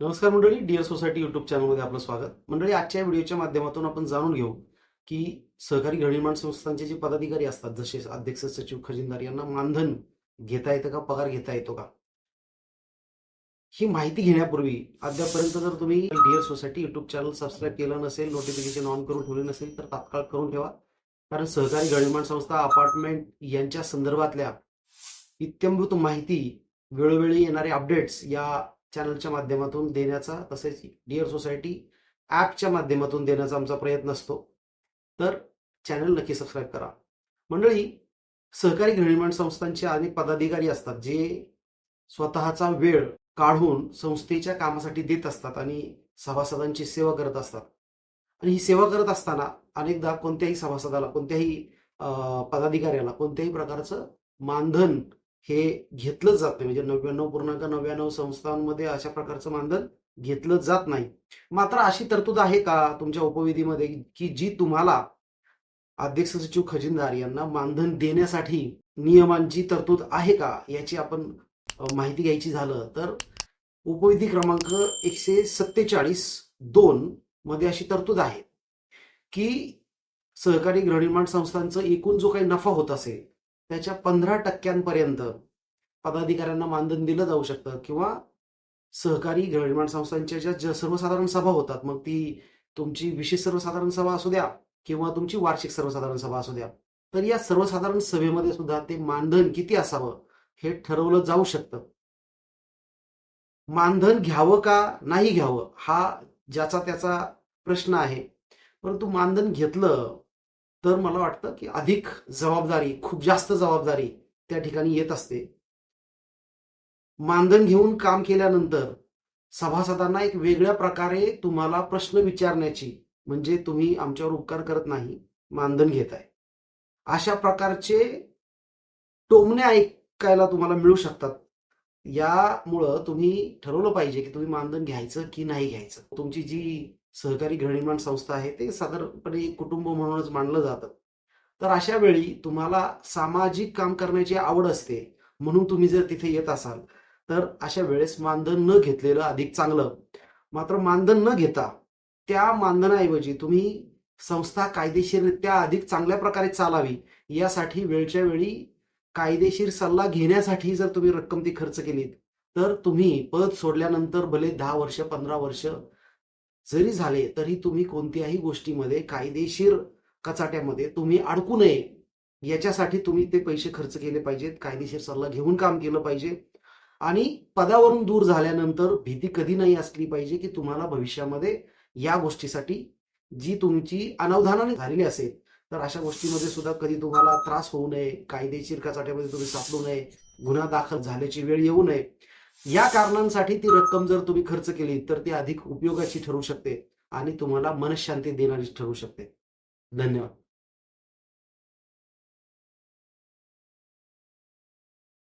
नमस्कार मंडळी dear society YouTube चॅनलमध्ये आपलं स्वागत. मंडळी आजच्या व्हिडिओच्या माध्यमातून आपण जाणून घेऊ की सहकारी गृहनिर्माण संस्थांचे जे पदाधिकारी असतात जसे अध्यक्ष सचिव खजिनदार यांना मानधन घेता येतं का पगार घेता येतो का? ही माहिती घेण्यापूर्वी अद्यापर्यंत जर तुम्ही dear society YouTube channel subscribe केलं नसेल नोटिफिकेशन ऑन करून ठेवले नसेल तर तात्काळ करून ठेवा. कारण सहकारी गृहनिर्माण संस्था अपार्टमेंट यांच्या संदर्भातल्या इत्यंभूत माहिती वेळोवेळी येणारे अपडेट्स या चॅनलच्या माध्यमातून देण्याचा तसेच डिअर सोसायटी ॲपच्या माध्यमातून देण्याचा आमचा प्रयत्न असतो. तर चॅनल नक्की सबस्क्राईब करा. मंडळी सहकारी गृहनिर्माण संस्थांचे अनेक पदाधिकारी असतात जे स्वतःचा वेळ काढून संस्थेच्या कामासाठी देत असतात आणि सभासदांची सेवा करत असतात. आणि ही सेवा करत असताना अनेकदा कोणत्याही सभासदाला कोणत्याही पदाधिकाऱ्याला कोणत्याही प्रकारचं मानधन हे घेतलंच जात नाही. म्हणजे नव्याण्णव पूर्णांक नव्याण्णव संस्थांमध्ये अशा प्रकारचं मानधन घेतलं जात नाही. मात्र अशी तरतूद आहे का तुमच्या उपविधीमध्ये की जी तुम्हाला अध्यक्ष सचिव खजिनदार यांना मानधन देण्यासाठी नियमांची तरतूद आहे का याची आपण माहिती घ्यायची झालं तर उपविधी क्रमांक एकशे सत्तेचाळीस दोन मध्ये अशी तरतूद आहे की सहकारी गृहनिर्माण संस्थांचं एकूण जो काही नफा होत असेल त्याच्या पंधरा टक्क्यांपर्यंत पदाधिकाऱ्यांना मानधन दिलं जाऊ शकतं किंवा सहकारी गृहनिर्माण संस्थांच्या ज्या ज्या सर्वसाधारण सभा होतात मग ती तुमची विशेष सर्वसाधारण सभा असू द्या किंवा तुमची वार्षिक सर्वसाधारण सभा असू द्या तर या सर्वसाधारण सभेमध्ये सुद्धा ते मानधन किती असावं हे ठरवलं जाऊ शकतं. मानधन घ्यावं का नाही घ्यावं हा ज्याचा त्याचा प्रश्न आहे. परंतु मानधन घेतलं तर मला वाटतं की अधिक जबाबदारी खूप जास्त जबाबदारी त्या ठिकाणी येत असते. मानधन घेऊन काम केल्यानंतर सभासदांना एक वेगळ्या प्रकारे तुम्हाला प्रश्न विचारण्याची म्हणजे तुम्ही आमच्यावर उपकार करत नाही मानधन घेताय. अशा प्रकारचे टोमणे ऐकायला तुम्हाला मिळू शकतात. यामुळं तुम्ही ठरवलं पाहिजे की तुम्ही मानधन घ्यायचं की नाही घ्यायचं. तुमची जी सहकारी गृहनिर्माण संस्था आहे ते साधारणपणे कुटुंब म्हणूनच मानलं जातं. तर अशा वेळी तुम्हाला सामाजिक काम करण्याची आवड असते म्हणून तुम्ही जर तिथे येत असाल तर अशा वेळेस मानधन न घेतलेलं अधिक चांगलं. मात्र मानधन न घेता त्या मानधनाऐवजी तुम्ही संस्था कायदेशीररित्या अधिक चांगल्या प्रकारे चालावी. यासाठी वेळच्या वेळी कायदेशीर सल्ला घेण्यासाठी जर तुम्ही रक्कम ती खर्च केलीत तर तुम्ही पद सोडल्यानंतर भले दहा वर्ष पंधरा वर्ष जरी झाले तरी तुम्ही कोणत्याही गोष्टीमध्ये कायदेशीर कचाट्यामध्ये तुम्ही अडकू नये. याच्यासाठी तुम्ही ते पैसे खर्च केले पाहिजेत कायदेशीर सल्ला घेऊन काम केलं पाहिजे. आणि पदावरून दूर झाल्यानंतर भीती कधी नाही असली पाहिजे की तुम्हाला भविष्यामध्ये या गोष्टीसाठी जी तुमची अनावधानाने झालेली असेल तर अशा गोष्टीमध्ये सुद्धा कधी तुम्हाला त्रास होऊ नये कायदेशीर कचाट्यामध्ये तुम्ही सापडू नये गुन्हा दाखल झाल्याची वेळ येऊ नये. या कारणांसाठी ती रक्कम जर तुम्ही खर्च केली तर ती अधिक उपयोगाची ठरू शकते आणि तुम्हाला मनशांती देणारी ठरू शकते. धन्यवाद.